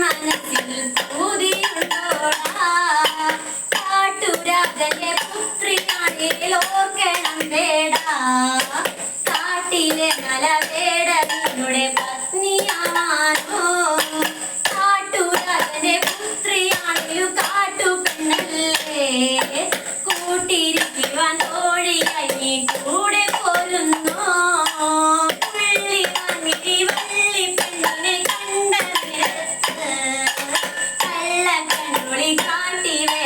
മനസ്സിൽ കാട്ടുരാജന്റെ പുത്രിയാണേൽ ഓർക്കണം വേടാ കാട്ടിലെ മല വേട നിന്നുടെ പത്നിയാവാനോ കാട്ടുപെണ്ണല്ലേ. ಟಿವಿ